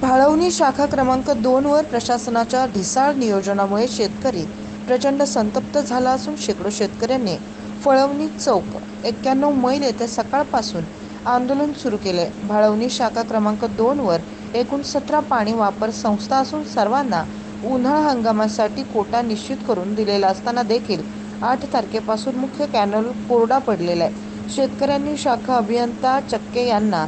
भाळवणी शाखा क्रमांक दोनवर प्रशासनाच्या ढिसाळ नियोजनामुळे शेतकरी प्रचंड संतप्त झाला असून शेकडो शेतकऱ्यांनी फळवणी चौक एक्क्याण्णव मैल येथे सकाळपासून आंदोलन सुरू केले. भाळवणी शाखा क्रमांक दोनवर एकूण सतरा पाणी वापर संस्था असून सर्वांना उन्हाळा हंगामासाठी कोटा निश्चित करून दिलेला असताना देखील आठ तारखेपासून मुख्य कॅनल कोरडा पडलेला आहे. शेतकऱ्यांनी शाखा अभियंता चक्के यांना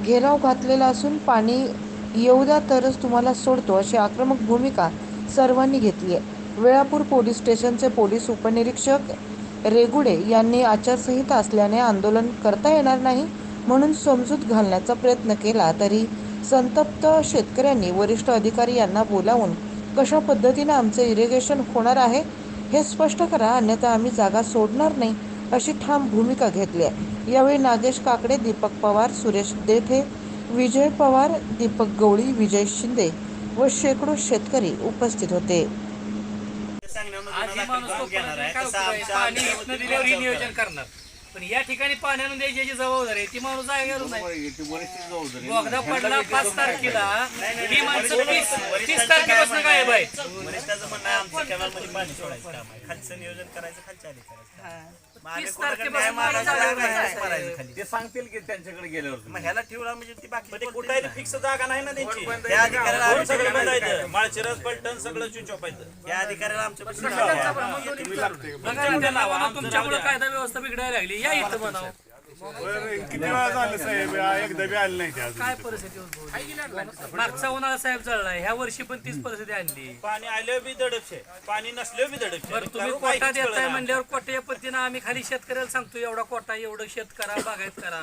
घेराव घातलेला असून पाणी येऊ द्या तरच तुम्हाला सोडतो अशी आक्रमक भूमिका सर्वांनी घेतली आहे. वेळापूर पोलीस स्टेशनचे पोलीस उपनिरीक्षक रेगुडे यांनी आचारसंहिता असल्याने आंदोलन करता येणार नाही म्हणून समजूत घालण्याचा प्रयत्न केला तरी संतप्त शेतकऱ्यांनी वरिष्ठ अधिकारी यांना बोलावून कशा पद्धतीने आमचे इरिगेशन होणार आहे हे स्पष्ट करा अन्यथा आम्ही जागा सोडणार नाही अशी ठाम भूमिका घेतली आहे. यावेळी नागेश काकडे दीपक पवार सुरेश देठे विजय पवार दीपक गवळी विजय शिंदे व शेकडो शेतकरी उपस्थित होते. आज ही माणूस कोकणातून काय उपयोग आहे? पाणी इथनं दिल्यावर ही नियोजन करणार. पण या ठिकाणी पाणी आणून द्यायची याची जबाबदारी आहे ती माणूस बोगदा पडला पाच तारखेला ही माणसं तीस तीस तारखेपासून काय बाय वरिष्ठाचं म्हणणं आहे आमच्या कॅनलमध्ये पाणी सोडायचं काम आहे. खालचं नियोजन करायचं खालच्या आधी करायचं. तीस तारखेपासून नाही, नाही मारायचं खाली. ते सांगतील की त्यांच्याकडे गेल्यावर मग ह्याला ठेवला म्हणजे ती बाकी कुठे फिक्स जागा नाही ना त्यांची. त्या अधिकाऱ्याला आम्ही सगळं बंदायचं माळशिरस पलटण सगळं स्विच ऑफ आहे या अधिकाऱ्याला आमच्या पाशी बघा ना त्याला आव्हान, तुमच्यामुळे कायदा व्यवस्था बिघडायला लागली. या इथं म्हणावं किती वेळा झालं साहेब? एकदा बी आले नाही ते अजून. काय परिस्थिती उद्भवली? मागचा उन्हाळा साहेब जळलाय. ह्या वर्षी पण तीच परिस्थिती आणली. पाणी आलं बी दडपशे. पाणी नसलं बी दडपशे. बरं तुम्ही कोटा देताय नाही. म्हणल्यावर कोट्या पद्धतीनं आम्ही खाली शेतकऱ्याला सांगतो एवढा कोटा एवढं शेत करा बागायत करा.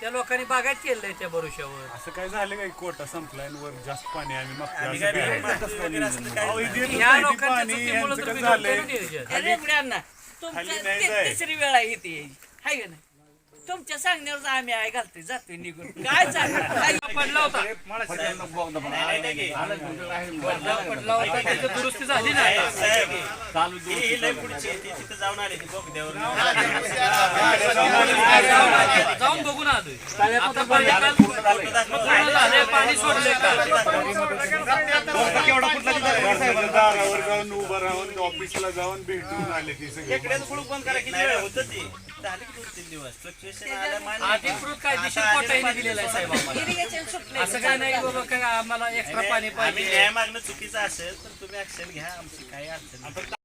त्या लोकांनी बागायत केलंय त्या भरोश्यावर. असं काय झालं काय कोटा संपलाय आणि वर जास्त पाणी आम्ही मागतो असं काय असलं काय अहो, इथे येतच ह्या नाही ते लोकांच्या पाणी. चुकीमुळे यांचं तर काय बिघडतंय झालंय? ना नियोजन. रेगड्यांना खाली तुमचं नाही ते- जाय. तिसरी वेळा येते हाय का नाही? तुमच्या सांगण्यावर आम्ही आहे घालतोय जातोय निघून. काय सांगणार? काय पडला होता. पडला त्याची दुरुस्ती झाली नाही जाऊन आली ती बोगद्यावर जाऊन बघून आलोय. आता पाणी जाऊन उभं राहून ऑफिसला जाऊन भेटून आले ती सगळे. बंद करा किती वेळ होतं ती? झाली दोन तीन दिवस. अधिकृत कायदेशीर कोटाही दिलेला आहे साहेब आम्हाला. असं काय नाही की बाबा काय आम्हाला एक्स्ट्रा पाणी आम्ही पाहिजे. न्याय मागणं चुकीचं असेल तर तुम्ही ऍक्शन घ्या. आमची काही अडचण नाही. फक्त